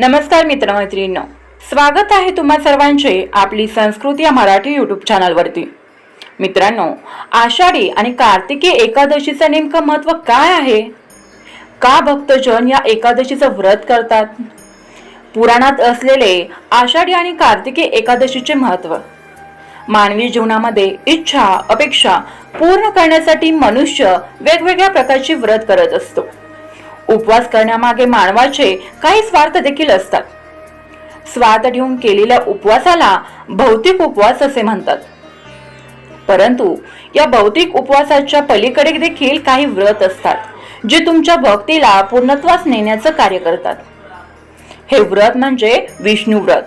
नमस्कार मित्रमैत्रिणींनो. स्वागत आहे तुम्हा सर्वांचे आपली संस्कृती या मराठी यूट्यूब चॅनलवरती मित्रांनो आषाढी आणि कार्तिकी एकादशीचं नेमकं महत्त्व काय आहे? का भक्तजन या एकादशीचं व्रत करतात? पुराणात असलेले आषाढी आणि कार्तिकी एकादशीचे महत्त्व. मानवी जीवनामध्ये इच्छा अपेक्षा पूर्ण करण्यासाठी मनुष्य वेगवेगळ्या प्रकारची व्रत करत असतो. उपवास करण्यामागे मानवाचे काही स्वार्थ देखील असतात. स्वार्थ ठेवून केलेल्या उपवासाला भौतिक उपवास असे म्हणतात. परंतु या भौतिक उपवासाच्या पलीकडे देखील काही व्रत असतात जे तुमच्या भक्तीला पूर्णत्वास नेण्याचं कार्य करतात. हे व्रत म्हणजे विष्णू व्रत.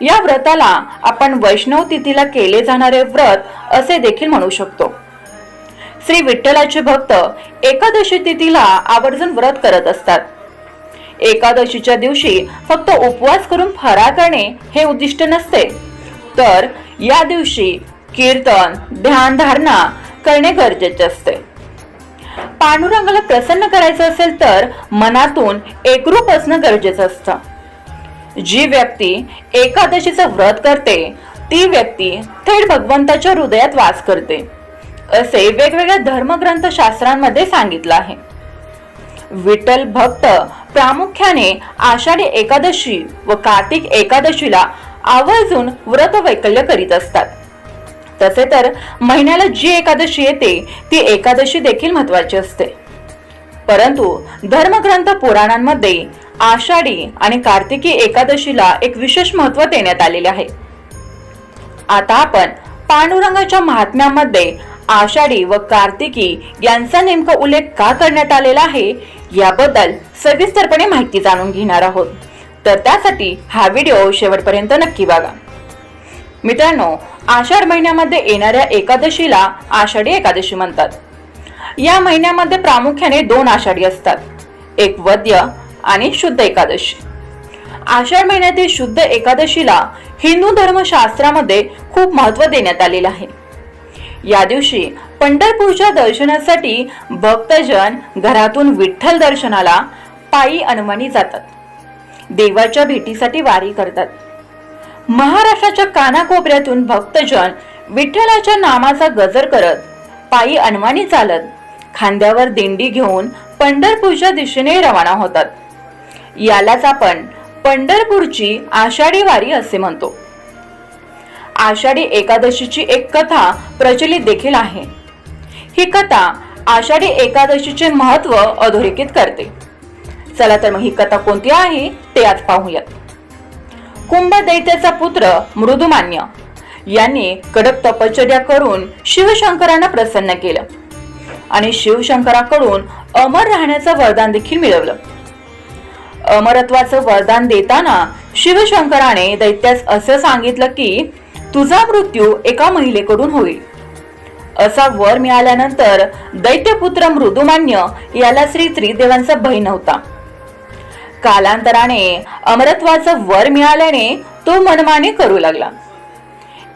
या व्रताला आपण वैष्णव तिथीला केले जाणारे व्रत असे देखील म्हणू शकतो. श्री विठ्ठलाचे भक्त एकादशी तिथीला आवर्जून व्रत करत असतात. एकादशीच्या दिवशी फक्त उपवास करून फराळ करणे हे उद्दिष्ट नसते. तर या दिवशी कीर्तन ध्यान धारणा करणे गरजेचे असते. पांडुरंगाला प्रसन्न करायचं असेल तर मनातून एकरूप असणं गरजेचं असतं. जी व्यक्ती एकादशीचं व्रत करते ती व्यक्ती थेट भगवंताच्या हृदयात वास करते. असे वेगवेगळ्या धर्मग्रंथ शास्त्रांमध्ये सांगितलं आहे. विठ्ठल भक्त प्रामुख्याने आषाढी एकादशी व कार्तिक एकादशीला आवर्जून व्रत वैकल्य करीत असतात. तसे तर महिन्याला जी एकादशी येते ती एकादशी देखील महत्वाची असते. परंतु धर्मग्रंथ पुराणांमध्ये आषाढी आणि कार्तिकी एकादशीला एक विशेष महत्त्व देण्यात आलेले आहे. आता आपण पांडुरंगाच्या महात्म्यामध्ये आषाढी व कार्तिकी यांचा नेमका उल्लेख का करण्यात आलेला आहे याबद्दल सविस्तरपणे माहिती जाणून घेणार आहोत. तर त्यासाठी हा व्हिडिओ शेवटपर्यंत नक्की बघा. मित्रांनो आषाढ महिन्यामध्ये येणाऱ्या एकादशीला आषाढी एकादशी म्हणतात. या महिन्यामध्ये प्रामुख्याने दोन आषाढी असतात एक वद्य आणि शुद्ध एकादशी. आषाढ महिन्यातील शुद्ध एकादशीला हिंदू धर्मशास्त्रामध्ये खूप महत्त्व देण्यात आलेलं आहे. या दिवशी पंढरपूरच्या दर्शनासाठी भक्तजन घरातून विठ्ठल दर्शनाला पायी अनमानी जातात. देवाच्या भेटीसाठी वारी करतात. महाराष्ट्राच्या कानाकोपऱ्यातून भक्तजन विठ्ठलाच्या नामाचा गजर करत पायी अनवाणी चालत खांद्यावर दिंडी घेऊन पंढरपूरच्या दिशेने रवाना होतात. यालाच आपण पंढरपूरची आषाढी वारी असे म्हणतो. आषाढी एकादशीची एक कथा प्रचलित देखील आहे. ही कथा आषाढी एकादशीचे महत्त्व अधोरेखित करते. चला तर मग ही कथा कोणती आहे ते आज पाहूयात. कुंभ दैत्याचा पुत्र मृदुमान्य यांनी कडक तपश्चर्या करून शिवशंकरांना प्रसन्न केलं. आणि शिवशंकराकडून अमर राहण्याचं वरदान देखील मिळवलं. अमरत्वाचं वरदान देताना शिवशंकराने दैत्यास असं सांगितलं की तुझा मृत्यू एका महिलेकडून होईल. असा वर मिळाल्यानंतर दैत्यपुत्र मृदुमान्य याला श्री त्रिदेवांचा भय नव्हता कालांतराने अमरत्वाचं वर मिळाल्याने तो मनमाने करू लागला.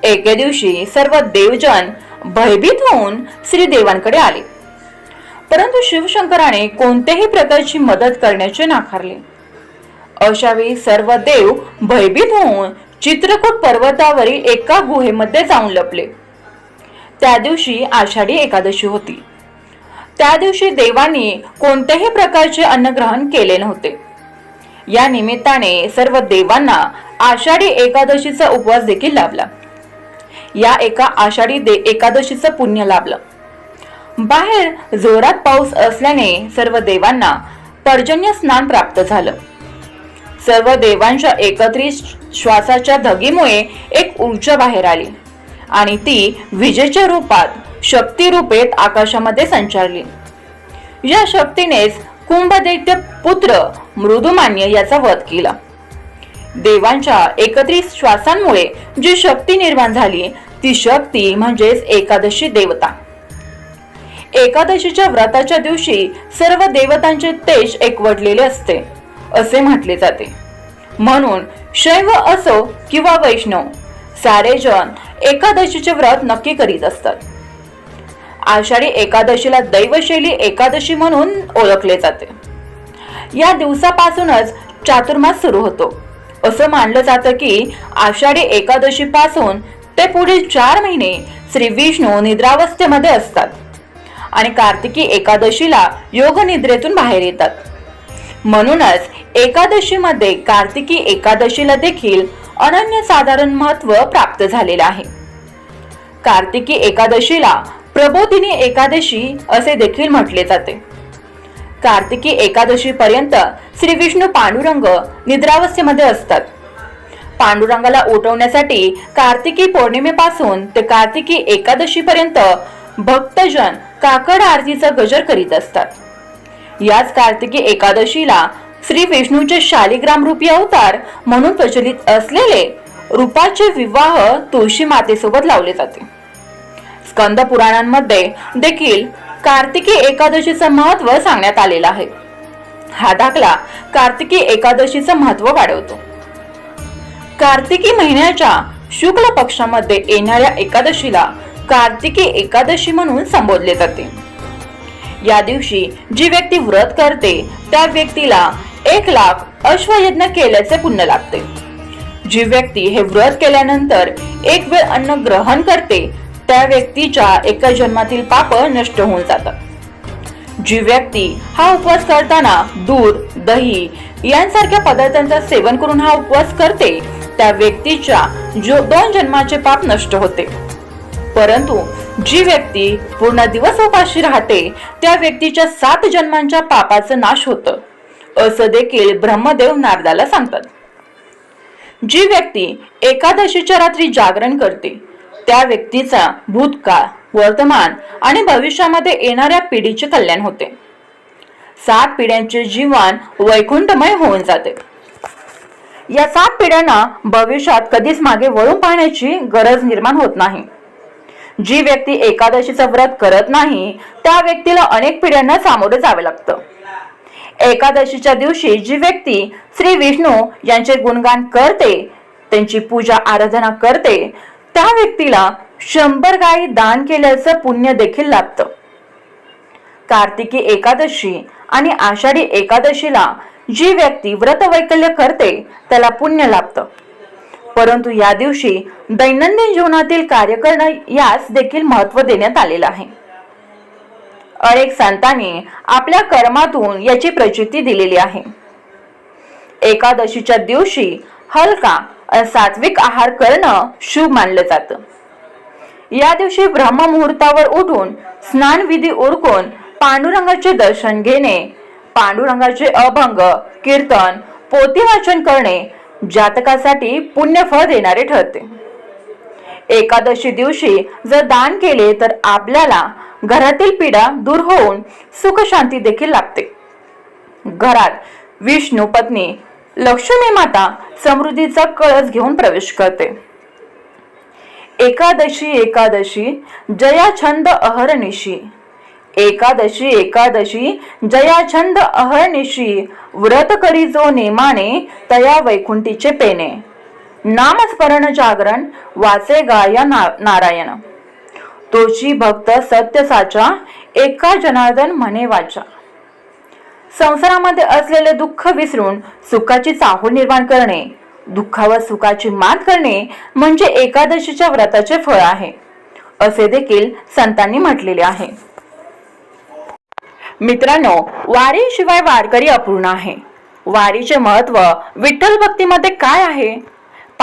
एके दिवशी सर्व देवजन भयभीत होऊन श्रीदेवांकडे आले. परंतु शिवशंकराने कोणत्याही प्रकारची मदत करण्याचे नाकारले. अशावेळी सर्व देव भयभीत होऊन चित्रकूट पर्वतावरील एका गुहेमध्ये जाऊन लपले. त्या दिवशी आषाढी एकादशी होती. त्या दिवशी देवांनी कोणत्याही प्रकारचे अन्नग्रहण केले नव्हते. या निमित्ताने सर्व देवांना आषाढी एकादशीचा उपवास देखील लाभला. या एका आषाढी दे एकादशीचं पुण्य लाभलं. बाहेर जोरात पाऊस असल्याने सर्व देवांना पर्जन्य स्नान प्राप्त झालं. सर्व देवांच्या एकत्रित श्वासाच्या धगीमुळे एक ऊर्जा बाहेर आली आणि ती विजेच्या रूपात शक्ती रूपेत आकाशामध्ये संचारली. या शक्तीनेच कुंभदैत्य पुत्र मृदुमान्य याचा वध केला. देवांच्या एकत्रित श्वासांमुळे जी शक्ती निर्माण झाली ती शक्ती म्हणजेच एकादशी देवता. एकादशीच्या व्रताच्या दिवशी सर्व देवतांचे तेज एकवटलेले असते. असे म्हटले जाते. म्हणून शैव असो किंवा वैष्णव सारे जण एकादशीचे व्रत नक्की करीत असतात. आषाढी एकादशीला दैवशैली एकादशी म्हणून ओळखले जाते. या दिवसापासूनच चातुर्मास सुरू होतो. असं मानलं जातं की आषाढी एकादशीपासून ते पुढील चार महिने श्री विष्णू निद्रावस्थेमध्ये असतात आणि कार्तिकी एकादशीला योग निद्रेतून बाहेर येतात. म्हणूनच एकादशीमध्ये कार्तिकी एकादशीला देखील अनन्यसाधारण महत्त्व प्राप्त झालेलं आहे. कार्तिकी एकादशीला प्रबोधिनी एकादशी असे देखील म्हटले जाते. कार्तिकी एकादशी पर्यंत श्री विष्णू पांडुरंग निद्रावस्थेमध्ये असतात. पांडुरंगाला उठवण्यासाठी कार्तिकी पौर्णिमेपासून ते कार्तिकी एकादशी पर्यंत भक्तजन काकड आरतीचा गजर करीत असतात. याच कार्तिकी एकादशीला श्री विष्णूचे शालिग्राम रूपी अवतार म्हणून प्रचलित असलेले रूपाचे विवाह तुळशी मातेसोबत लावले जाते. स्कंद पुराणांमध्ये देखील कार्तिकी एकादशीचं महत्त्व सांगण्यात आलेलं आहे. हा दाखला कार्तिकी एकादशीचं महत्त्व वाढवतो. कार्तिकी महिन्याच्या शुक्ल पक्षामध्ये येणाऱ्या एकादशीला कार्तिकी एकादशी म्हणून संबोधले जाते. या दिवशी जी व्यक्ती व्रत करते त्या व्यक्तीला एक लाख अश्वयज्ञ केल्याचे पुण्य लागते जी व्यक्ती हे व्रत केल्यानंतर एक वेळ अन्न ग्रहण करते त्या व्यक्तीच्या एका जन्मातील पाप नष्ट होऊन जातात जी व्यक्ती हा उपवास करताना दूध दही यांसारख्या पदार्थांचा सेवन करून हा उपवास करते त्या व्यक्तीच्या जो दोन जन्माचे पाप नष्ट होते. परंतु जी व्यक्ती पूर्ण दिवस उपाशी राहते त्या व्यक्तीच्या सात जन्मांच्या पापाचं नाश होतं. असं देखील ब्रह्मदेव नारदाला सांगतात. जी व्यक्ती एकादशीच्या रात्री जागरण करते त्या व्यक्तीचा भूतकाळ वर्तमान आणि भविष्यामध्ये येणाऱ्या पिढीचे कल्याण होते. सात पिढ्यांचे जीवन वैकुंठमय होऊन जाते. या सात पिढ्यांना भविष्यात कधीच मागे वळून पाहण्याची गरज निर्माण होत नाही. जी व्यक्ती एकादशीचं व्रत करत नाही त्या व्यक्तीला अनेक पिढ्यांना सामोरे जावे लागतं. एकादशीच्या दिवशी जी व्यक्ती श्री विष्णू यांचे गुणगान करते त्यांची पूजा आराधना करते त्या व्यक्तीला शंभर गायी दान केल्याचं पुण्य देखील लाभतं. कार्तिकी एकादशी आणि आषाढी एकादशीला जी व्यक्ती व्रत वैकल्य करते त्याला पुण्य लाभतं. परंतु या दिवशी दैनंदिन जीवनातील कार्य करणं यास देखील महत्त्व देण्यात आलेलं आहे. अनेक संतांनी आपल्या कर्मातून याची प्रचिती दिलेली आहे. एकादशीच्या दिवशी हलका सात्विक आहार करणं शुभ मानलं जातं. या दिवशी ब्रह्म मुहूर्तावर उठून स्नानविधी उरकून पांडुरंगाचे दर्शन घेणे पांडुरंगाचे अभंग कीर्तन पोती वाचन करणे जातकासाठी पुण्यफळ देणारे ठरते. एकादशी दिवशी जर दान केले तर आपल्याला घरातील पीडा दूर होऊन सुख शांती देखील लागते घरात विष्णू पत्नी लक्ष्मी माता समृद्धीचा कळस घेऊन प्रवेश करते. एकादशी एकादशी जया छंद अहरनिशी एकादशी एकादशी जया छंद अहर्निशी व्रत करी जो नेमाने तया वैकुंठीचे पेने. नामस्मरण जागरण वाचे गाया ना नारायण. तोची भक्त सत्य साचा एका जनार्दन म्हणे वाचा संसारामध्ये असलेले दुःख विसरून सुखाची चाहूल निर्माण करणे दुःखावर सुखाची मात करणे म्हणजे एकादशीच्या व्रताचे फळ आहे असे देखील संतांनी म्हटलेले आहे. मित्रांनो वारीशिवाय वारकरी अपूर्ण आहे. वारीचे महत्त्व विठ्ठल भक्तीमध्ये काय आहे?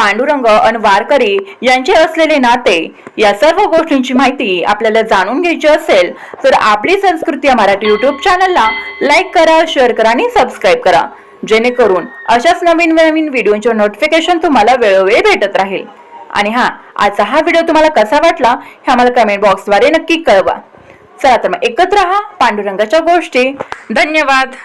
पांडुरंग आणि वारकरी यांचे असलेले नाते या सर्व गोष्टींची माहिती आपल्याला जाणून घ्यायची असेल तर आपली संस्कृती या मराठी युट्यूब चॅनलला लाईक करा शेअर करा आणि सबस्क्राईब करा. जेणेकरून अशाच नवीन नवीन व्हिडिओचे नोटिफिकेशन तुम्हाला वेळोवेळी भेटत राहील. आणि हा आजचा हा व्हिडिओ तुम्हाला कसा वाटला हे आम्हाला कमेंट बॉक्सद्वारे नक्की कळवा. चला तर मग एकत्र राहा पांडुरंगाच्या गोष्टी. धन्यवाद.